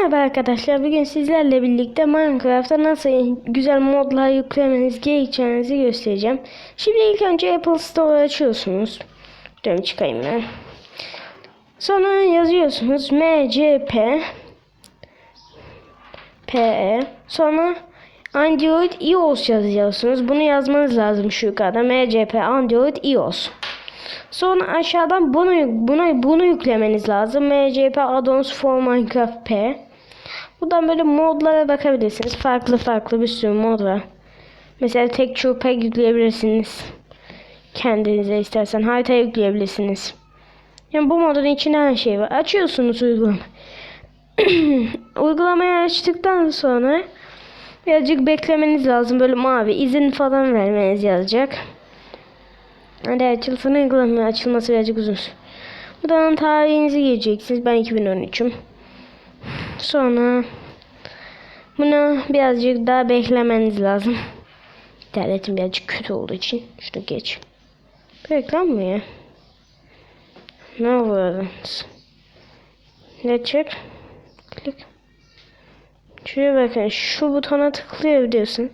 Merhaba arkadaşlar. Bugün sizlerle birlikte Minecraft'ta nasıl güzel modlar yüklemeniz gerekeceğinizi göstereceğim. Şimdi ilk önce Apple Store açıyorsunuz. Dön çıkayım ben. Sonra yazıyorsunuz MCP PE Sonra Android iOS yazıyorsunuz. Bunu yazmanız lazım şu yukarıda. MCP Android iOS. Sonra aşağıdan bunu buna bunu yüklemeniz lazım. MCP Addons for Minecraft P. Buradan böyle modlara bakabilirsiniz. Farklı farklı bir sürü mod var. Mesela Texture Pack yükleyebilirsiniz. Kendinize istersen harita yükleyebilirsiniz. Yani bu modun içinde her şey var. Açıyorsunuz uygulama. Uygulamayı açtıktan sonra birazcık beklemeniz lazım. Böyle mavi izin falan vermeniz yazacak. Hadi açılsın uygulamayı açılması birazcık uzun. Buradan tarihinizi gireceksiniz. Ben 2013'üm. Sonra bunu birazcık daha beklemeniz lazım. İnternetim birazcık kötü olduğu için. Şunu geç. Ya? Ne oluyor? Ne çek? Klik. Şuraya bakın. Şu butona tıklıyor diyorsun.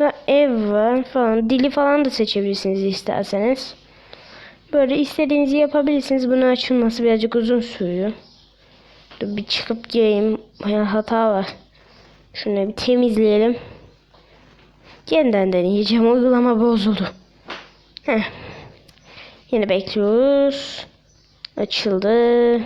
Ve ev var falan. Dili falan da seçebilirsiniz isterseniz. Böyle istediğinizi yapabilirsiniz. Bunun açılması birazcık uzun sürüyor. Dur bir çıkıp geleyim. Bayağı hata var. Şunu bir temizleyelim. Yeniden deneyeceğim. Uygulama bozuldu. Heh. Yine bekliyoruz. Açıldı.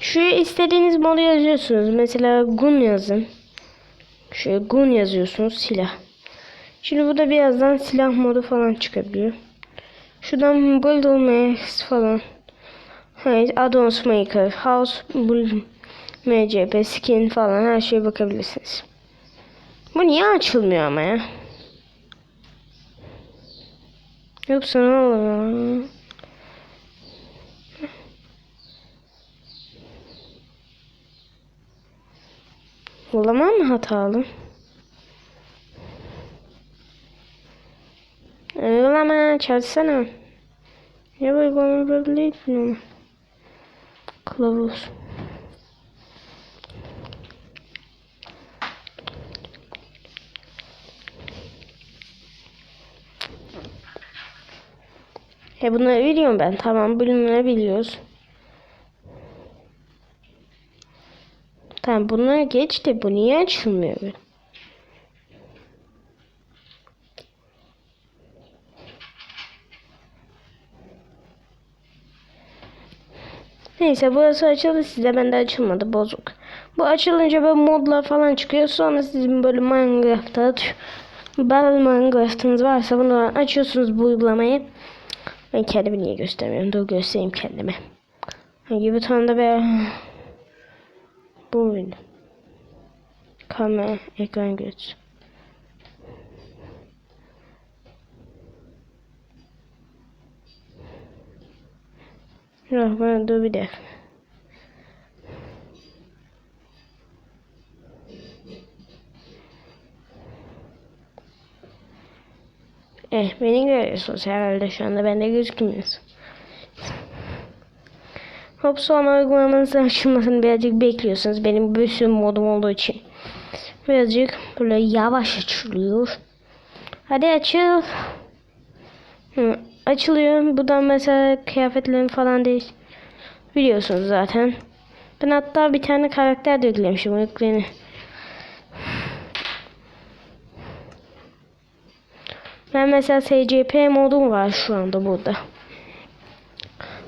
Şuraya istediğiniz modu yazıyorsunuz. Mesela gun yazın. Şöyle gun yazıyorsunuz silah. Şimdi burada birazdan silah modu falan çıkabiliyor. Şuradan build max falan. Hayır, addons maker, house, build, mcp, skin falan her şeye bakabilirsiniz. Bu niye açılmıyor ama ya? Yoksa ne oluyor? Uygulama mı hatalı? Uygulama çalışsana. Ya bu uygulama böyle değil mi? Kılavuz. He bunları biliyorum ben. Tamam bunları biliyoruz. Tamam bunları geç de bu niye açılmıyor? böyle? Neyse burası açıldı size bende açılmadı bozuk. Bu açılınca böyle modlar falan çıkıyor. Sonra sizin böyle Minecraft'ta. Battle Minecraft'ınız varsa bunu açıyorsunuz bu uygulamayı. Ben kendimi niye göstermiyorum? Dur göstereyim kendime. Hangi butonda be? Bu muydu? Kamera, ekran göz. Ben dur bir dakika. Eh beni görüyorsunuz herhalde şu anda bende gözükmüyorsun. Hop sonra uygulamanızın açılmasını birazcık bekliyorsunuz. Benim bir sürü modum olduğu için. Birazcık böyle yavaş açılıyor. Hadi açıl. Açılıyor. Buradan mesela kıyafetlerim falan değil. Biliyorsunuz zaten. Ben hatta bir tane karakter de yüklemişim. Yükleni. Ben mesela SCP modum var şu anda burada.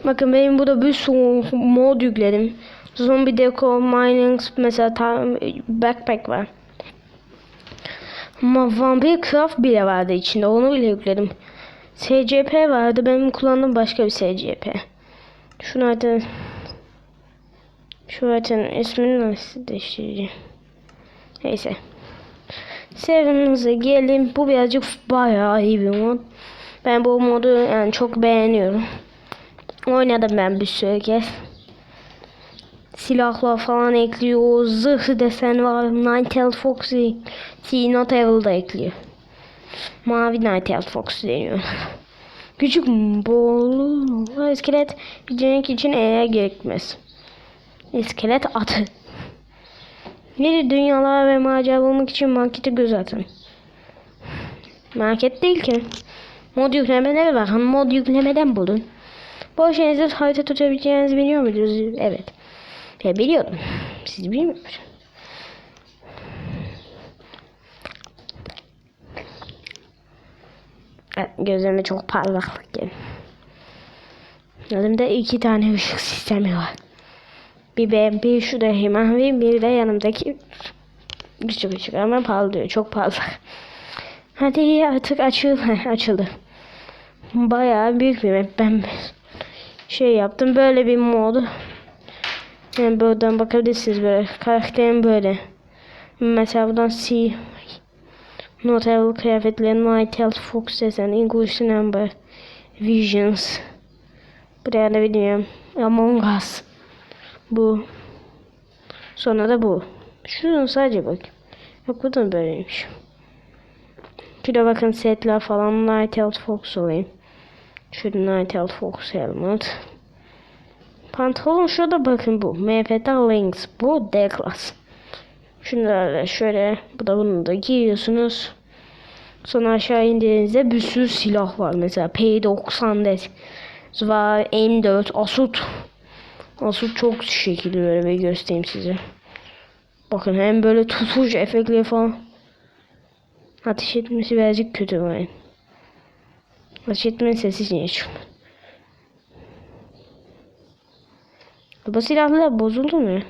Bakın benim burada bir sürü mod yükledim. Zombie Deco, Mining, mesela tam backpack var. Ama Vampire Craft bile vardı içinde. Onu bile yükledim. SCP vardı. Benim kullandığım başka bir SCP. Şunu zaten şu zaten ismini nasıl değiştireceğim. Neyse. Serverimize gelin. Bu birazcık bayağı iyi bir mod. Ben bu modu yani çok beğeniyorum. Oynadım ben bir sürü kez. Silahlar falan ekliyor. Zırh desen var. Nightail Foxy. T Not Evil da ekliyor. Mavi Nightail Fox deniyor. Küçük bolu iskelet yetenek için eğer gerekmez. İskelet atı. Yeni dünyalar ve macera bulmak için markete göz atın. Market değil ki. Mod yüklemeleri var. Mod yüklemeden bulun. Bu şeyinizi harita tutabileceğinizi biliyor muydunuz? Evet. Ben biliyordum. Siz bilmiyor musunuz? Evet, Gözlerime çok parlaklık geldi. Elimde iki tane ışık sistemi var. Bir ben, bir şuradaki mavi, bir de yanımdaki küçük ışık ama parlıyor. Çok parlak. Hadi artık açıl açıldı. Bayağı büyük bir map. Ben şey yaptım. Böyle bir mod. Yani buradan bakabilirsiniz böyle. Karakterim böyle. Mesela buradan see Notable kıyafetler Nightel Fox desen English number Visions. Buraya da bilmiyorum Among Us. Bu. Sonra da bu. Şuradan sadece bak. Yok bu da böyleymiş. Şurada bakın setler falan. Nightel Fox olayım. Şurada Nightel Fox helmet. Pantolon şurada bakın bu. MF'den Links Bu D-Class Şunları şöyle bu da bunu da giyiyorsunuz. Sonra aşağı indiğinizde bir sürü silah var. Mesela P90 des var. M4 Asut. Asut çok şekilli böyle bir göstereyim size. Bakın hem böyle tutuş efektleri falan. Ateş etmesi birazcık kötü var. Ateş etmenin sesi niye çıkmıyor? Bu silahlar bozuldu mu?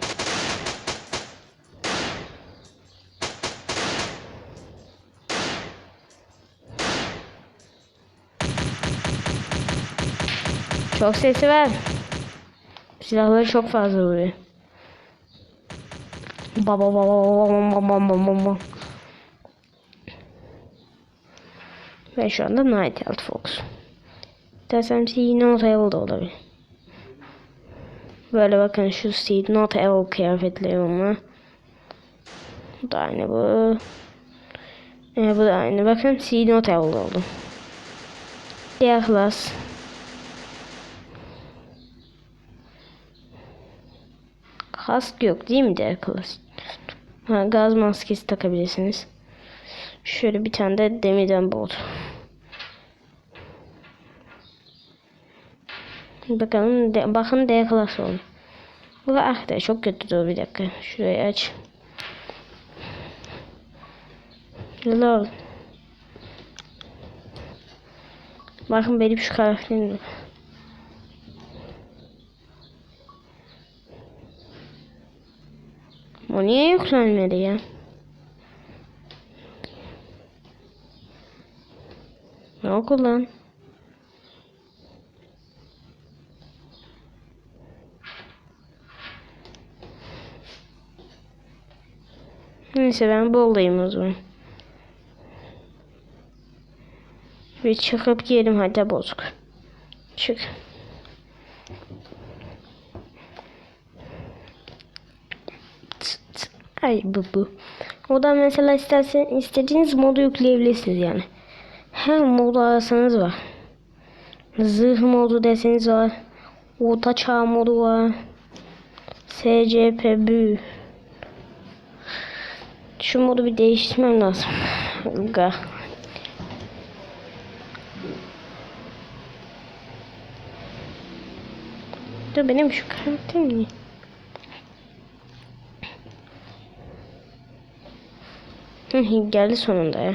Çok sesi var. Silahları çok fazla vuruyor. Baba baba baba baba baba baba. Ve şu anda Night Elf Fox. Dersem Seed Not Evil da olabilir. Böyle bakın şu Seed Not Evil kıyafetleri ama. Bu da aynı bu. Ee, bu da aynı. Bakın Seed Not Evil oldu. Diğer class. Kask yok değil mi diğer klas? Ha, gaz maskesi takabilirsiniz. Şöyle bir tane de demirden bot. Bakalım de, bakın D klas oldu. Bu da ah da çok kötü dur bir dakika. Şurayı aç. Lol. Bakın benim şu karakterim. O niye yüklenmedi ya? Ne oldu lan? Neyse ben bu olayım o zaman. Bir çıkıp giyelim hadi bozuk. Çık. Ay bu bu. O da mesela istersen istediğiniz modu yükleyebilirsiniz yani. Her modu arasanız var. Zırh modu deseniz var. Orta çağ modu var. SCP büyü. Şu modu bir değiştirmem lazım. Ga. Dur benim şu karakterim niye? Geldi sonunda ya.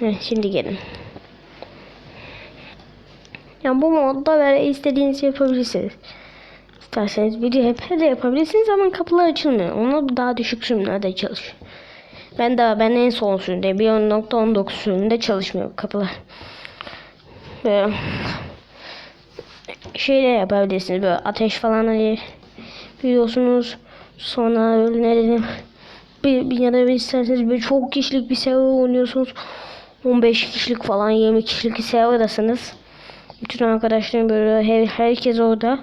Heh, şimdi gelin. Ya bu modda böyle istediğinizi yapabilirsiniz. İsterseniz bir hep de yapabilirsiniz ama kapılar açılmıyor. Onu daha düşük sürümlerde çalış. Ben daha ben en son sürümde 1.19 sürümünde çalışmıyor kapılar. Böyle şeyle yapabilirsiniz böyle ateş falan hani biliyorsunuz sonra ne dedim bir, bir ya da bir isterseniz böyle çok kişilik bir server oynuyorsunuz 15 kişilik falan 20 kişilik bir serverdasınız bütün arkadaşlarım böyle her, herkes orada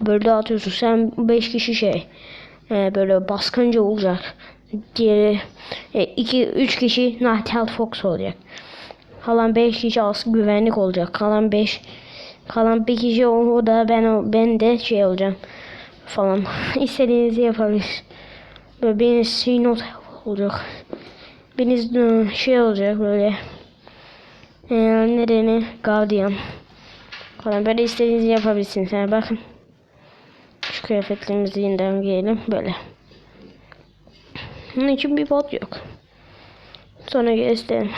böyle dağıtıyorsun sen 5 kişi şey e, böyle baskıncı olacak diğeri 2 e, 3 kişi Nightel Fox olacak Kalan 5 kişi az güvenlik olacak. Kalan 5 kalan bir kişi o, da ben ben de şey olacağım falan. İstediğinizi yapabilirsiniz. Böyle biriniz şey not olacak. E, şey olacak böyle. E, nedeni Guardian. Falan böyle istediğinizi yapabilirsiniz. Yani bakın. Şu kıyafetlerimizi yeniden giyelim. Böyle. Bunun için bir bot yok. Sonra göstereyim.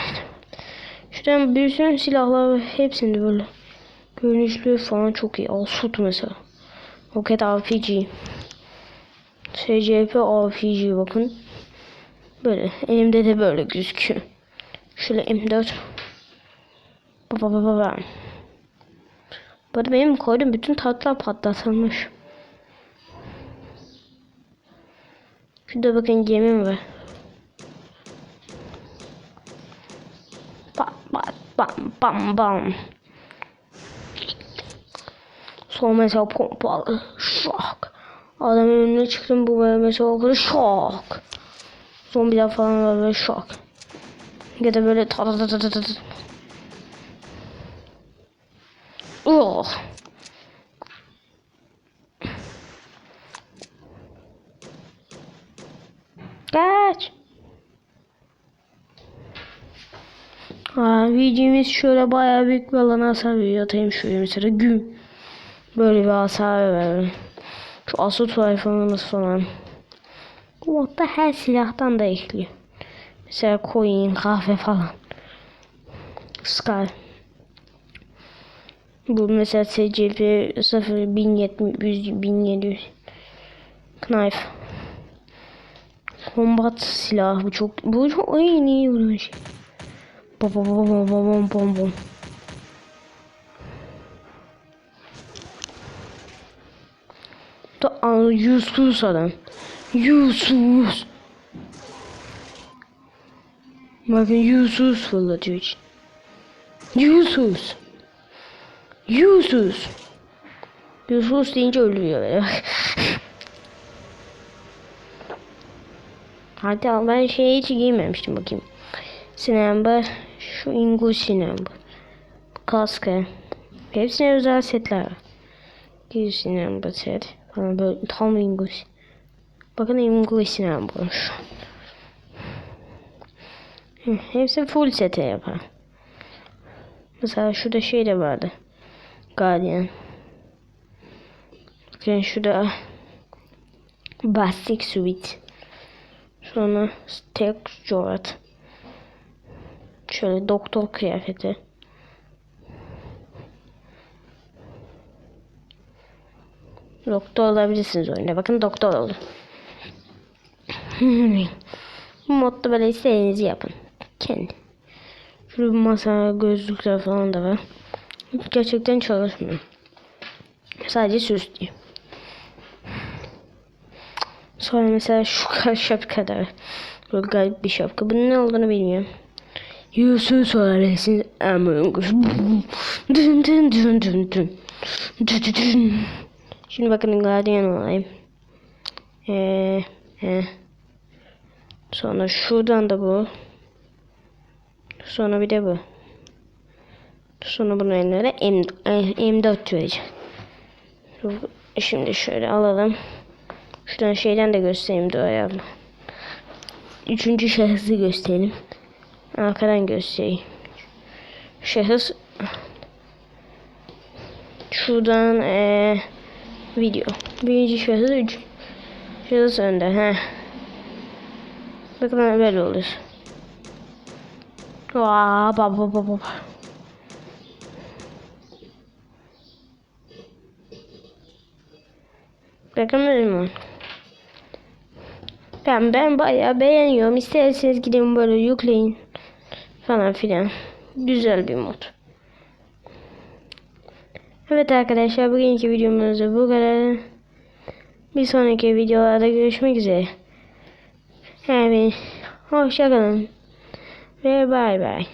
Şuradan bir sürü silahlar. Hepsinde böyle. Görünüşlü falan çok iyi. Asut mesela. Rocket RPG. SCP RPG bakın. Böyle. Elimde de böyle gözüküyor. Şöyle M4. Baba baba baba. Bu arada benim koyduğum bütün tatlar patlatılmış. Şurada bakın gemim var. Bam bam bam bam. Sonra mesela pompalı. Şok. Adamın önüne çıktım bu böyle mesela böyle şok. Zombiler falan var böyle şok. Ya da böyle ta ta ta ta ta ta. Oh. Kaç. Aa, VG'miz şöyle bayağı büyük bir alana hasar veriyor. Atayım şöyle mesela güm. Böyle bir hasar veriyor. Şu asut rifle'ımız falan. Bu modda her silahtan da ekliyor. Mesela coin, kahve falan. Sky. Bu mesela SCP 0 1070 1700 Knife. Combat silah bu çok bu çok en iyi vuruyor şey. Bom bom bom bom bom bom bom. Yüzsüz adam. Yüzsüz. Bakın yüzsüz fırlatıyor. Yüzsüz. Yüzsüz. Yüzsüz deyince ölüyor böyle. Hatta ben şey hiç giymemiştim bakayım. Sinema, şu Ingu sinema. Kaskı. Hepsine özel setler var. Giy sinema set. Falan böyle tam Ingu. Bakın bulmuş. Hı, Hepsi full sete yapar. Mesela şurada şey de vardı. Guardian. Bakın şurada Basic Suite. Sonra Jorat. Şöyle doktor kıyafeti. Doktor olabilirsiniz oyunda. Bakın doktor oldu. Bu modda böyle istediğinizi yapın. Kendi. Şurada bir masa, gözlükler falan da var. Gerçekten çalışmıyor. Sadece süs diyor. Sonra mesela şu şapka da var. Böyle garip bir şapka. Bunun ne olduğunu bilmiyorum. Yusuf Suarez'in Among Us. Dün dün dün dün. Dün dün dün. Şimdi bakın Guardian olayım. Ee, e. Sonra şuradan da bu. Sonra bir de bu. Sonra bunun eline M, M4 vereceğim. Şimdi şöyle alalım. Şuradan şeyden de göstereyim Doğa'ya. Üçüncü şahısı gösterelim. Arkadan göstereyim. Şahıs şuradan ee, video. Birinci şahıs üç. Şahıs önde. He. Bakın böyle olur. Vaa baba baba baba. Bakın böyle? Ben ben bayağı beğeniyorum. İsterseniz gidin böyle yükleyin. Falan filan. Güzel bir mod. Evet arkadaşlar bugünkü videomuz da bu kadar. Bir sonraki videolarda görüşmek üzere. Yani hoşçakalın. Ve bay bay.